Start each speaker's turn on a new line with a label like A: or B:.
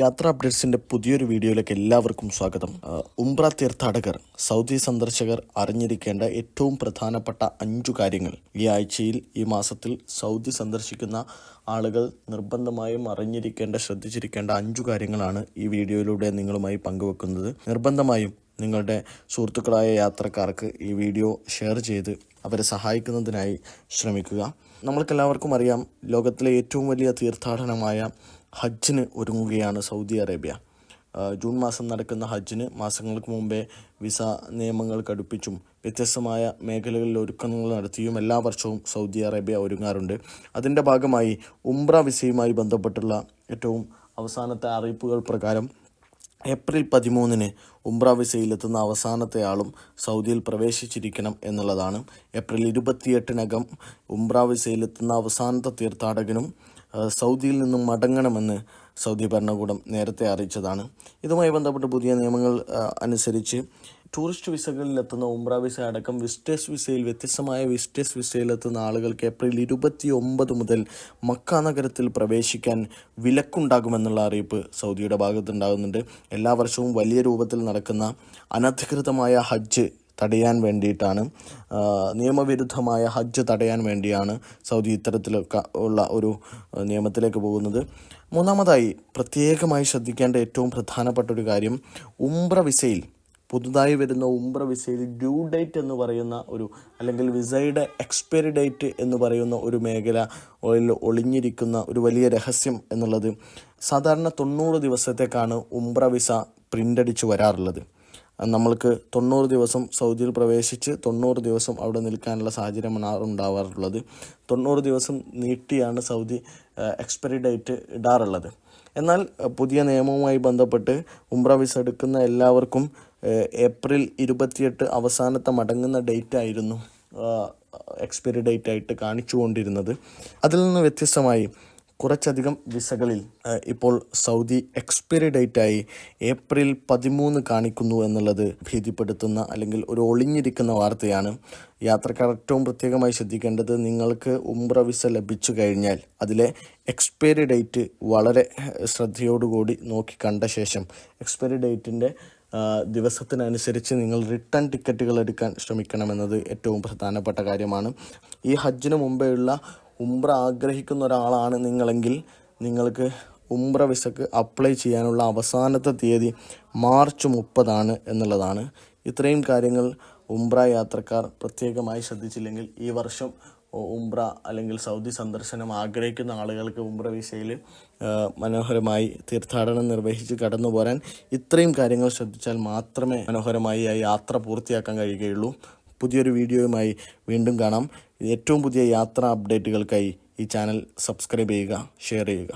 A: യാത്രാ അപ്ഡേറ്റ്സിന്റെ പുതിയൊരു വീഡിയോയിലേക്ക് എല്ലാവർക്കും സ്വാഗതം. ഉംബ്ര തീർത്ഥാടകർ സൗദി സന്ദർശകർ അറിഞ്ഞിരിക്കേണ്ട ഏറ്റവും പ്രധാനപ്പെട്ട അഞ്ചു കാര്യങ്ങൾ. ഈ ആഴ്ചയിൽ ഈ മാസത്തിൽ സൗദി സന്ദർശിക്കുന്ന ആളുകൾ നിർബന്ധമായും അറിഞ്ഞിരിക്കേണ്ട ശ്രദ്ധിച്ചിരിക്കേണ്ട അഞ്ചു കാര്യങ്ങളാണ് ഈ വീഡിയോയിലൂടെ നിങ്ങളുമായി പങ്കുവെക്കുന്നത്. നിർബന്ധമായും നിങ്ങളുടെ സുഹൃത്തുക്കളായ യാത്രക്കാർക്ക് ഈ വീഡിയോ ഷെയർ ചെയ്ത് അവരെ സഹായിക്കുന്നതിനായി ശ്രമിക്കുക. നമ്മൾക്കെല്ലാവർക്കും അറിയാം ലോകത്തിലെ ഏറ്റവും വലിയ തീർത്ഥാടനമായ ഹജ്ജിന് ഒരുങ്ങുകയാണ് സൗദി അറേബ്യ. ജൂൺ മാസം നടക്കുന്ന ഹജ്ജിന് മാസങ്ങൾക്ക് മുമ്പേ വിസ നിയമങ്ങൾ കടുപ്പിച്ചും വ്യത്യസ്തമായ മേഖലകളിൽ ഒരുക്കങ്ങൾ നടത്തിയും എല്ലാ വർഷവും സൗദി അറേബ്യ ഒരുങ്ങാറുണ്ട്. അതിന്റെ ഭാഗമായി ഉംറ വിസയുമായി ബന്ധപ്പെട്ടുള്ള ഏറ്റവും അവസാനത്തെ അറിയിപ്പുകൾ പ്രകാരം ഏപ്രിൽ പതിമൂന്നിന് ഉംറ വിസയിലെത്തുന്ന അവസാനത്തെ ആളും സൗദിയിൽ പ്രവേശിച്ചിരിക്കണം എന്നുള്ളതാണ്. ഏപ്രിൽ ഇരുപത്തിയെട്ടിനകം ഉംറ വിസയിലെത്തുന്ന അവസാനത്തെ തീർത്ഥാടകനും സൗദിയിൽ നിന്നും മടങ്ങണമെന്ന് സൗദി ഭരണകൂടം നേരത്തെ അറിയിച്ചതാണ്. ഇതുമായി ബന്ധപ്പെട്ട് പുതിയ നിയമങ്ങൾ അനുസരിച്ച് ടൂറിസ്റ്റ് വിസകളിൽ എത്തുന്ന ഉംറ വിസ അടക്കം വിസ്റ്റേഴ്സ് വിസയിൽ വ്യത്യസ്തമായ വിസ്റ്റേഴ്സ് വിസയിലെത്തുന്ന ആളുകൾക്ക് ഏപ്രിൽ ഇരുപത്തി ഒമ്പത് മുതൽ മക്ക നഗരത്തിൽ പ്രവേശിക്കാൻ വിലക്കുണ്ടാകുമെന്നുള്ള അറിയിപ്പ് സൗദിയുടെ ഭാഗത്തുണ്ടാകുന്നുണ്ട്. എല്ലാ വർഷവും വലിയ രൂപത്തിൽ നടക്കുന്ന അനധികൃതമായ ഹജ്ജ് തടയാൻ വേണ്ടിയിട്ടാണ്. നിയമവിരുദ്ധമായ ഹജ്ജ് തടയാൻ വേണ്ടിയാണ് സൗദി ഇത്തരത്തിലൊക്കെ ഉള്ള ഒരു നിയമത്തിലേക്ക് പോകുന്നത്. മൂന്നാമതായി പ്രത്യേകമായി ശ്രദ്ധിക്കേണ്ട ഏറ്റവും പ്രധാനപ്പെട്ട ഒരു കാര്യം ഉംബ്ര വിസയിൽ പുതുതായി വരുന്ന ഉംബ്ര വിസയിൽ ഡ്യൂ ഡേറ്റ് എന്ന് പറയുന്ന ഒരു അല്ലെങ്കിൽ വിസയുടെ എക്സ്പയറി ഡേറ്റ് എന്ന് പറയുന്ന ഒരു മേഖല ഒളിഞ്ഞിരിക്കുന്ന ഒരു വലിയ രഹസ്യം എന്നുള്ളത് സാധാരണ തൊണ്ണൂറ് ദിവസത്തേക്കാണ് ഉംബ്ര വിസ പ്രിന്റ് അടിച്ച് വരാറുള്ളത്. നമ്മൾക്ക് തൊണ്ണൂറ് ദിവസം സൗദിയിൽ പ്രവേശിച്ച് തൊണ്ണൂറ് ദിവസം അവിടെ നിൽക്കാനുള്ള സാഹചര്യമാണ് ഉണ്ടാവാറുള്ളത്. തൊണ്ണൂറ് ദിവസം നീട്ടിയാണ് സൗദി എക്സ്പയറി ഡേറ്റ് ഇടാറുള്ളത്. എന്നാൽ പുതിയ നിയമവുമായി ബന്ധപ്പെട്ട് ഉംറ വിസ എടുക്കുന്ന എല്ലാവർക്കും ഏപ്രിൽ ഇരുപത്തിയെട്ട് അവസാനത്തെ മടങ്ങുന്ന ഡേറ്റ് ആയിരുന്നു എക്സ്പയറി ഡേറ്റ് ആയിട്ട് കാണിച്ചുകൊണ്ടിരുന്നത്. അതിൽ നിന്ന് വ്യത്യസ്തമായി കുറച്ചധികം വിസകളിൽ ഇപ്പോൾ സൗദി എക്സ്പയറി ഡേറ്റായി ഏപ്രിൽ പതിമൂന്ന് കാണിക്കുന്നു എന്നുള്ളത് ഭീതിപ്പെടുത്തുന്ന അല്ലെങ്കിൽ ഒരു ഒളിഞ്ഞിരിക്കുന്ന വാർത്തയാണ്. യാത്രക്കാർ ഏറ്റവും പ്രത്യേകമായി ശ്രദ്ധിക്കേണ്ടത് നിങ്ങൾക്ക് ഉംറ വിസ ലഭിച്ചു കഴിഞ്ഞാൽ അതിലെ എക്സ്പയറി ഡേറ്റ് വളരെ ശ്രദ്ധയോടുകൂടി നോക്കി കണ്ട ശേഷം എക്സ്പയറി ഡേറ്റിന്റെ ദിവസത്തിനനുസരിച്ച് നിങ്ങൾ റിട്ടേൺ ടിക്കറ്റുകൾ എടുക്കാൻ ശ്രമിക്കണമെന്നത് ഏറ്റവും പ്രധാനപ്പെട്ട കാര്യമാണ്. ഈ ഹജ്ജിന് മുമ്പേയുള്ള ഉംറ ആഗ്രഹിക്കുന്ന ഒരാളാണ് നിങ്ങളെങ്കിൽ നിങ്ങൾക്ക് ഉംറ വിസക്ക് അപ്ലൈ ചെയ്യാനുള്ള അവസാനത്തെ തീയതി മാർച്ച് മുപ്പതാണ് എന്നുള്ളതാണ്. ഇത്രയും കാര്യങ്ങൾ ഉംറ യാത്രക്കാർ പ്രത്യേകമായി ശ്രദ്ധിച്ചില്ലെങ്കിൽ ഈ വർഷം ഉംറ അല്ലെങ്കിൽ സൗദി സന്ദർശനം ആഗ്രഹിക്കുന്ന ആളുകൾക്ക് ഉംറ വിസയിൽ മനോഹരമായി തീർത്ഥാടനം നിർവഹിച്ച് കടന്നു പോരാൻ ഇത്രയും കാര്യങ്ങൾ ശ്രദ്ധിച്ചാൽ മാത്രമേ മനോഹരമായി ആ യാത്ര പൂർത്തിയാക്കാൻ കഴിയുകയുള്ളൂ. പുതിയൊരു വീഡിയോയുമായി വീണ്ടും കാണാം. ഏറ്റവും പുതിയ യാത്രാ അപ്ഡേറ്റുകൾക്കായി ഈ ചാനൽ സബ്സ്ക്രൈബ് ചെയ്യുക ഷെയർ ചെയ്യുക.